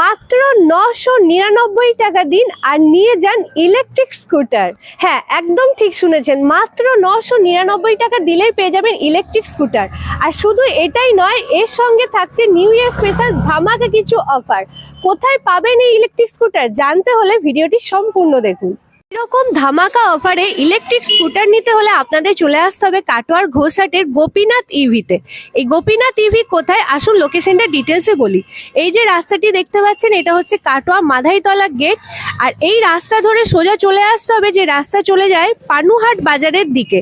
মাত্র নশো নিরানব্বই টাকা দিন আর নিয়ে যান ইলেকট্রিক স্কুটার হ্যাঁ একদম ঠিক শুনেছেন, মাত্র নশো নিরানব্বই টাকা দিলেই পেয়ে যাবেন ইলেকট্রিক স্কুটার আর শুধু এটাই নয়, এর সঙ্গে থাকছে নিউ ইয়ার স্পেশাল ধামাকা কিছু অফার কোথায় পাবেন এই ইলেকট্রিক স্কুটার জানতে হলে ভিডিওটি সম্পূর্ণ দেখুন। এরকম ধামাকা অফারে ইলেকট্রিক স্কুটার নিতে হলে আপনাদের চলে আসতে হবে কাটোয়ার ঘোষাটের গোপীনাথ ইভিতে এই গোপীনাথ ইভি কোথায়? আসুন লোকেশনটা ডিটেলসে বলি। এই যে রাস্তাটি দেখতে পাচ্ছেন, এটা হচ্ছে কাটোয়া মাধাইতলা গেট আর এই রাস্তা ধরে সোজা চলে আসতে হবে যে রাস্তা চলে যায় পানুহাট বাজারের দিকে।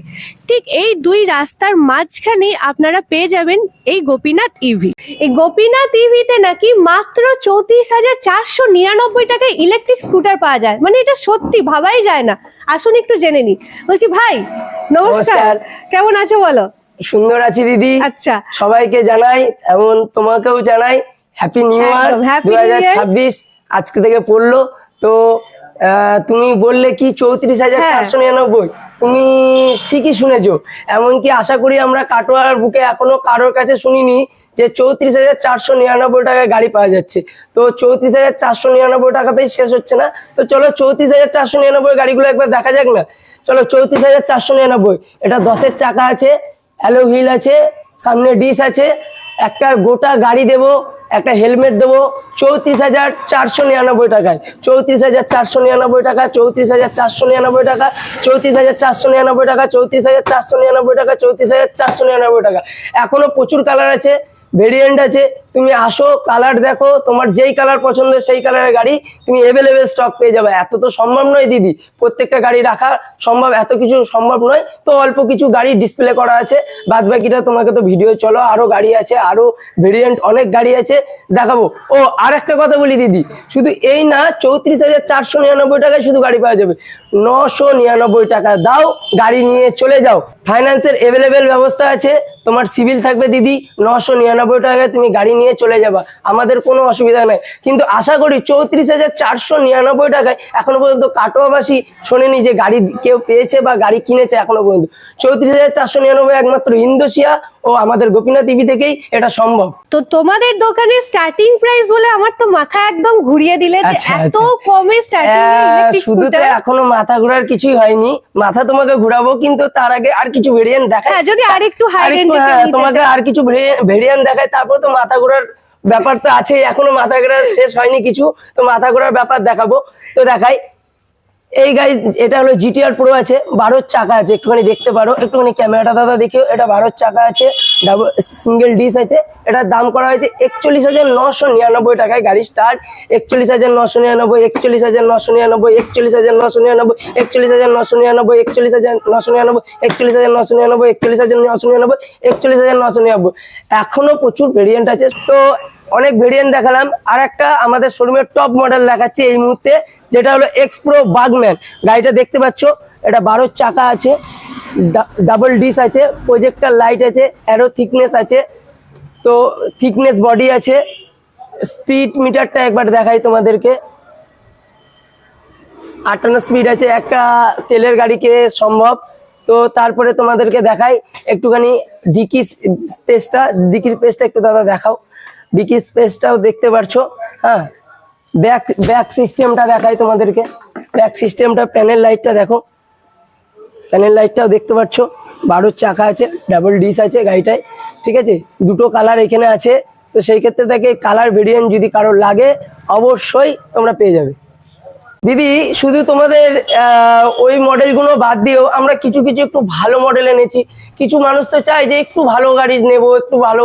ঠিক এই দুই রাস্তার মাঝখানে আপনারা পেয়ে যাবেন এই গোপীনাথ ইভি এই গোপীনাথ ইভিতে নাকি মাত্র চৌত্রিশ হাজার চারশো নিরানব্বই টাকায় ইলেকট্রিক স্কুটার পাওয়া যায়। মানে এটা সত্যি, ভাবাই যায় না। আসুন একটু জেনে নি বলছি ভাই নমস্কার। কেমন আছো বলো? সুন্দর আছি দিদি। আচ্ছা। সবাইকে জানাই এমন তোমাকেও জানাই হ্যাপি নিউ ইয়ার দু হাজার ছাব্বিশ আজকে থেকে পড়ল। তো আহ, তুমি বললে কি চৌত্রিশ হাজার হ্যাঁ। চারশো নিরানব্বই? তুমি ঠিকই শুনেছো। এমনকি আশা করি আমরা কাটোয়ার বুকে এখনও কারোর কাছে শুনিনি যে চৌত্রিশ হাজার চারশো নিরানব্বই টাকায় গাড়ি পাওয়া যাচ্ছে। তো চৌত্রিশ হাজার চারশো নিরানব্বই টাকাতেই শেষ হচ্ছে না। তো চলো চৌত্রিশ হাজার চারশো নিরানব্বই গাড়িগুলো একবার দেখা যাক না। চলো চৌত্রিশ হাজার চারশো নিরানব্বই, এটা দশের চাকা আছে অ্যালো হুইল আছে, সামনে ডিশ আছে, একটা গোটা গাড়ি দেবো। একটা হেলমেট দেবো চৌত্রিশ হাজার চারশো নিরানব্বই টাকায়। চৌত্রিশ হাজার চারশো নিরানব্বই টাকা চৌত্রিশ হাজার চারশো নিরানব্বই টাকা চৌত্রিশ হাজার চারশো নিরানব্বই টাকা চৌত্রিশ হাজার চারশো নিরানব্বই টাকা চৌত্রিশ হাজার চারশো নিরানব্বই টাকা এখনও প্রচুর কালার আছে ভেরিয়েন্ট আছে, তুমি আসো কালার দেখো, তোমার যেই কালার পছন্দ সেই কালারের গাড়ি তুমি এভেলেবেল স্টক পেয়ে যাবে। এত তো সম্ভব নয় দিদি, প্রত্যেকটা গাড়ি রাখা সম্ভব, এত কিছু সম্ভব নয়। তো অল্প কিছু গাড়ি ডিসপ্লে করা আছে, বাদ বাকিটা তোমাকে তো ভিডিও চলো, আরও গাড়ি আছে, আরও ভেরিয়েন্ট অনেক গাড়ি আছে, দেখাবো। ও আর একটা কথা বলি দিদি, শুধু এই না, চৌত্রিশ হাজার চারশো নিরানব্বই টাকায় শুধু গাড়ি পাওয়া যাবে। নশো নিরানব্বই টাকা, দাও, গাড়ি নিয়ে চলে যাও। ফাইন্যান্সের এভেলেবেল ব্যবস্থা আছে তোমার সিভিল থাকবে দিদি, নশো নিরানব্বই টাকায় তুমি গাড়ি নিয়ে চলে যাবা। আমাদের কোনো অসুবিধা নাই। কিন্তু আশা করি চৌত্রিশ হাজার চারশো নিরানব্বই টাকায় এখনও পর্যন্ত কাটোয়াবাসী শোনেনি যে গাড়ি কেউ পেয়েছে বা গাড়ি কিনেছে এখনও পর্যন্ত। চৌত্রিশ হাজার চারশো নিরানব্বই একমাত্র ইন্দোসিয়া ও আমাদের গোপীনাথ টিভি থেকেই এটা সম্ভব। তো তোমাদের দোকানের স্টার্টিং প্রাইস বলে আমার তো মাথা একদম ঘুরিয়ে দিলে যে আচ্ছা, এত আচ্ছা। কমে স্টার্টিং শুধু তো এখনও মাথা ঘোরার কিছুই হয়নি। মাথা তোমাকে ঘুরাবো কিন্তু তার আগে আর কিছু ভেরিয়েন্ট দেখা হ্যাঁ যদি হাই আরেকটু, রেঞ্জে হ্যাঁ, তোমাকে আর কিছু ভেরিয়েন্ট দেখায় তারপর তো মাথা ঘোরার ব্যাপার তো আছে এখনও মাথা ঘোরার শেষ হয়নি কিছু তো মাথা ঘোরার ব্যাপার দেখাবো। তো দেখাই। এই গাড়ি এটা হলো জিটিআর প্রো আছে, বারোর চাকা আছে, একটুখানি দেখতে পারো, একটুখানি ক্যামেরাটা দাদা দেখিও, এটা বারোর চাকা আছে ডাবল সিঙ্গেল ডিস আছে, এটার দাম করা হয়েছে একচল্লিশ হাজার নশো নিরানব্বই টাকায় গাড়ি স্টার্ট একচল্লিশ হাজার নশো নিরানব্বই, একচল্লিশ হাজার নশো নিরানব্বই, একচল্লিশ হাজার নশো নিরানব্বই, একচল্লিশ হাজার নশো নিরানব্বই, একচল্লিশ হাজার নশো নিরানব্বই, একচল্লিশ হাজার নশো নিরানব্বই, একচল্লিশ হাজার নশো নিরানব্বই, একচল্লিশ হাজার নশো নিরানব্বই। এখনও প্রচুর ভেরিয়েন্ট আছে, তো অনেক ভেরিয়েন্ট দেখালাম। আর একটা আমাদের শোরুমের টপ মডেল দেখাচ্ছে এই মুহূর্তে, যেটা হলো এক্সপ্রো বাগম্যান গাড়িটা দেখতে পাচ্ছ, এটা বারোর চাকা আছে ডাবল ডিস আছে প্রজেক্টার লাইট আছে অ্যারো থিকনেস আছে, তো থিকনেস বডি আছে। স্পিড মিটারটা একবার দেখাই তোমাদেরকে। আটান্ন স্পিড আছে, একটা তেলের গাড়িকে সম্ভব। তো তারপরে তোমাদেরকে দেখাই, একটুখানি ডিকি স্পেসটা, ডিকির স্পেসটা একটু দাদা দেখাও। ডিকি স্পেসটাও দেখতে পারছ হ্যাঁ? ব্যাক ব্যাক সিস্টেমটা দেখাই তোমাদেরকে। ব্যাক সিস্টেমটা প্যানেল লাইটটা দেখো। প্যানেল লাইটটাও দেখতে পাচ্ছ বারোর চাকা আছে ডাবল ডিস আছে গাড়িটায়, ঠিক আছে? দুটো কালার এখানে আছে। তো সেই ক্ষেত্রে দেখে কালার ভেরিয়েন্ট যদি কারোর লাগে, অবশ্যই তোমরা পেয়ে যাবে। দিদি, শুধু তোমাদের ওই মডেলগুলো বাদ দিয়েও আমরা কিছু কিছু একটু ভালো মডেল এনেছি। কিছু মানুষ তো চায় যে একটু ভালো গাড়ি নেব, একটু ভালো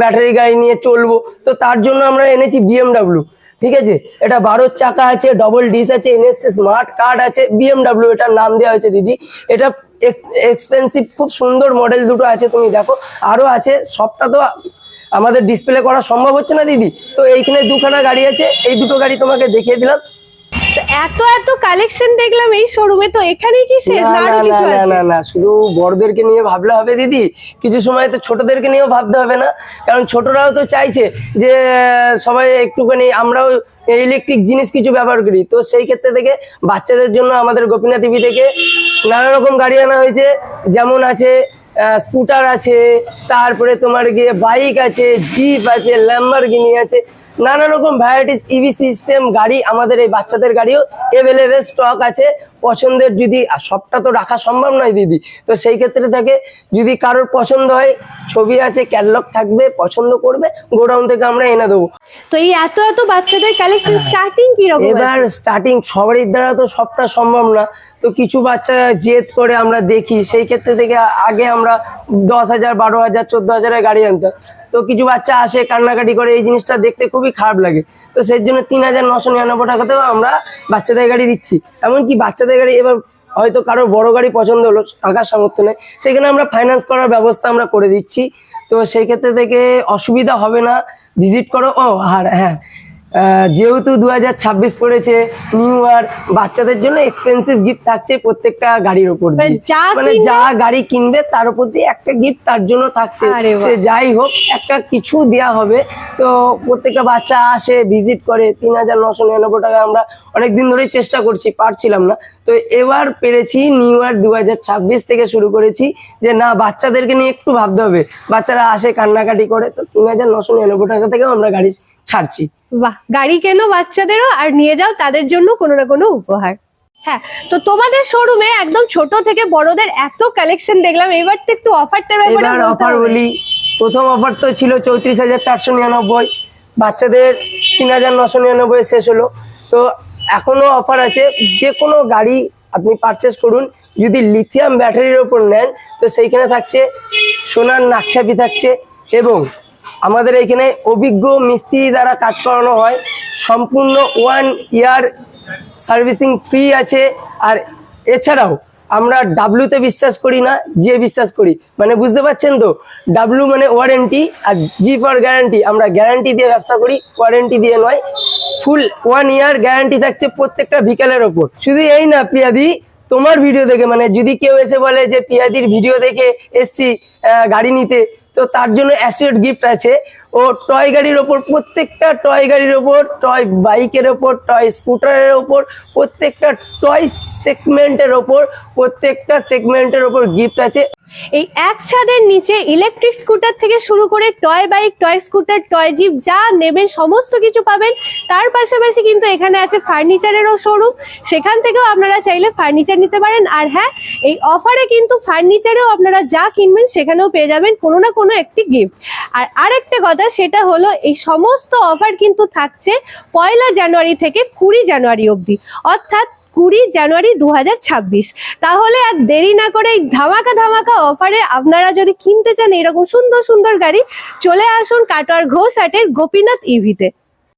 ব্যাটারি গাড়ি নিয়ে চলবো। তো তার জন্য আমরা এনেছি বিএমডাব্লিউ ঠিক আছে? এটা বারোর চাকা আছে ডবল ডিস আছে এনএফসি স্মার্ট কার্ড আছে বিএমডাব্লিউ এটার নাম দেওয়া হয়েছে দিদি। এটা এক্সপেন্সিভ খুব সুন্দর মডেল দুটো আছে, তুমি দেখো। আরও আছে, সবটা তো আমাদের ডিসপ্লে করা সম্ভব হচ্ছে না দিদি। তো এইখানে দুখানা গাড়ি আছে, এই দুটো গাড়ি তোমাকে দেখিয়ে দিলাম। এত এত কালেকশন দেখলাম এই শোরুমে তো এখানেই কি শেষ? না আরও কিছু আছে? না না শুধু বড়দেরকে নিয়ে ভাবলে হবে দিদি। কিছু সময় তো ছোটদেরকে নিয়েও ভাবতে হবে না। কারণ ছোটরাও তো চাইছে যে সবাই একটুখানি আমরাও ইলেকট্রিক জিনিস কিছু ব্যবহার করি। তো সেই ক্ষেত্রে থেকে বাচ্চাদের জন্য আমাদের গোপীনাথ টিভি থেকে নানা রকম গাড়ি আনা হয়েছে। যেমন আছে স্কুটার আছে তারপরে তোমার গিয়ে বাইক আছে জিপ আছে ল্যাম্বারগিনি আছে। নানা রকম ভ্যারাইটিস ইভি সিস্টেম গাড়ি আমাদের এই বাচ্চাদের গাড়িও এভেলেবেল স্টক আছে। পছন্দের যদি সবটা তো রাখা সম্ভব নয় দিদি। তো সেই ক্ষেত্রে থাকে যদি কারোর পছন্দ হয় ছবি আছে ক্যাটলগ থাকবে পছন্দ করবে গোডাউন থেকে আমরা এনে দেবো। তো এই এত এত বাচ্চাদের কালেকশন স্টার্টিং কি রকম এবার স্টার্টিং সবারই দ্বারা তো সবটা সম্ভব না। তো কিছু বাচ্চা জেদ করে আমরা দেখি সেই ক্ষেত্রে থেকে আগে আমরা দশ হাজার বারো হাজার চোদ্দ হাজারের গাড়ি আনতাম। তো কিছু বাচ্চা আসে কান্নাকাটি করে এই জিনিসটা দেখতে খুবই খারাপ লাগে। তো সেই জন্য তিন হাজার নশো নিরানব্বই টাকাতেও আমরা বাচ্চাদের গাড়ি দিচ্ছি। এমনকি বাচ্চাদের গাড়ি এবার হয়তো কারোর বড় গাড়ি পছন্দ হলো, টাকার সামর্থ্য নেই। সেখানে আমরা ফাইন্যান্স করার ব্যবস্থা আমরা করে দিচ্ছি। তো সেই ক্ষেত্রে থেকে অসুবিধা হবে না। ভিজিট করো। ও, আর হ্যাঁ যেহেতু দু হাজার ছাব্বিশ পড়েছে নিউ ইয়ার বাচ্চাদের জন্য এক্সপেন্সিভ গিফট থাকছে প্রত্যেকটা গাড়ির উপর মানে যা মানে যা গাড়ি কিনবে তার উপর দিয়ে একটা গিফট তার জন্য থাকছে। সে যাই হোক একটা কিছু দেয়া হবে। তো প্রত্যেকটা বাচ্চা আসে ভিজিট করে তিন হাজার নশো নিরানব্বই টাকা আমরা অনেকদিন ধরেই চেষ্টা করছি পারছিলাম না। তো এবার পেরেছি নিউ ইয়ার দু হাজার ছাব্বিশ থেকে শুরু করেছি যে না বাচ্চাদেরকে নিয়ে একটু ভাবতে হবে। বাচ্চারা আসে কান্নাকাটি করে তো তিন হাজার নশো নিরানব্বই টাকা থেকেও আমরা গাড়ি ছাড়ছি। বাহ গাড়ি কেনো বাচ্চাদেরও আর নিয়ে যাও তাদের জন্য কোনো না কোনো উপহার। হ্যাঁ তো তোমাদের শোরুমে একদম ছোট থেকে বড়দের এত কালেকশন দেখলাম এবার তো একটু অফারটার ব্যাপারে এবার অফার বলি প্রথম অফার তো ছিল চৌত্রিশ হাজার চারশো নিরানব্বই বাচ্চাদের তিন হাজার নশো নিরানব্বই শেষ হলো। তো এখনও অফার আছে যে কোনো গাড়ি আপনি পারচেস করুন যদি লিথিয়াম ব্যাটারির ওপর নেন তো সেইখানে থাকছে সোনার নাকছাপি থাকছে এবং আমাদের এখানে অভিজ্ঞ মিস্ত্রি দ্বারা কাজ করানো হয়। সম্পূর্ণ ওয়ান ইয়ার সার্ভিসিং ফ্রি আছে। আর এছাড়াও আমরা ডাব্লুতে বিশ্বাস করি না যে বিশ্বাস করি। মানে বুঝতে পারছেন তো? ডাব্লু মানে ওয়ারেন্টি আর জি ফর গ্যারান্টি আমরা গ্যারান্টি দিয়ে ব্যবসা করি ওয়ারেন্টি দিয়ে নয়। ফুল ওয়ান ইয়ার গ্যারান্টি থাকছে প্রত্যেকটা ভিকেলের ওপর। শুধু এই না, প্রিয়াদি, তোমার ভিডিও দেখে মানে যদি কেউ এসে বলে যে পিয়াদির ভিডিও দেখে এসছি গাড়ি নিতে তো তার জন্য অ্যাসিড গিফট আছে। ও টয় গাড়ির ওপর, প্রত্যেকটা টয় গাড়ির ওপর টয় বাইকের ওপর টয় স্কুটারের ওপর, প্রত্যেকটা টয় সেগমেন্টের ওপর, প্রত্যেকটা সেগমেন্টের ওপর গিফট আছে। এই এক ছাদের নিচে ইলেকট্রিক স্কুটার থেকে শুরু করে toy bike toy scooter toy jeep যা নেবেন, সমস্ত কিছু পাবেন। তার পাশাপাশি কিন্তু এখানে আছে ফার্নিচারেরও শোরুম সেখান থেকেও আপনারা চাইলে ফার্নিচার নিতে পারেন। আর হ্যাঁ এই অফারে কিন্তু ফার্নিচারেও আপনারা যা কিনবেন, সেখানেও পেয়ে যাবেন কোনো না কোনো একটি গিফট আর আরেকটা কথা সেটা হলো এই সমস্ত অফার কিন্তু থাকছে পয়লা জানুয়ারি থেকে কুড়ি জানুয়ারি অবধি, অর্থাৎ কুড়ি জানুয়ারি দু হাজার ছাব্বিশ। তাহলে আর দেরি না করে এই ধামাকা ধামাকা অফারে আপনারা যদি কিনতে চান এরকম সুন্দর সুন্দর গাড়ি, চলে আসুন কাটোয়ার ঘোষ হাটের গোপীনাথ ইভিতে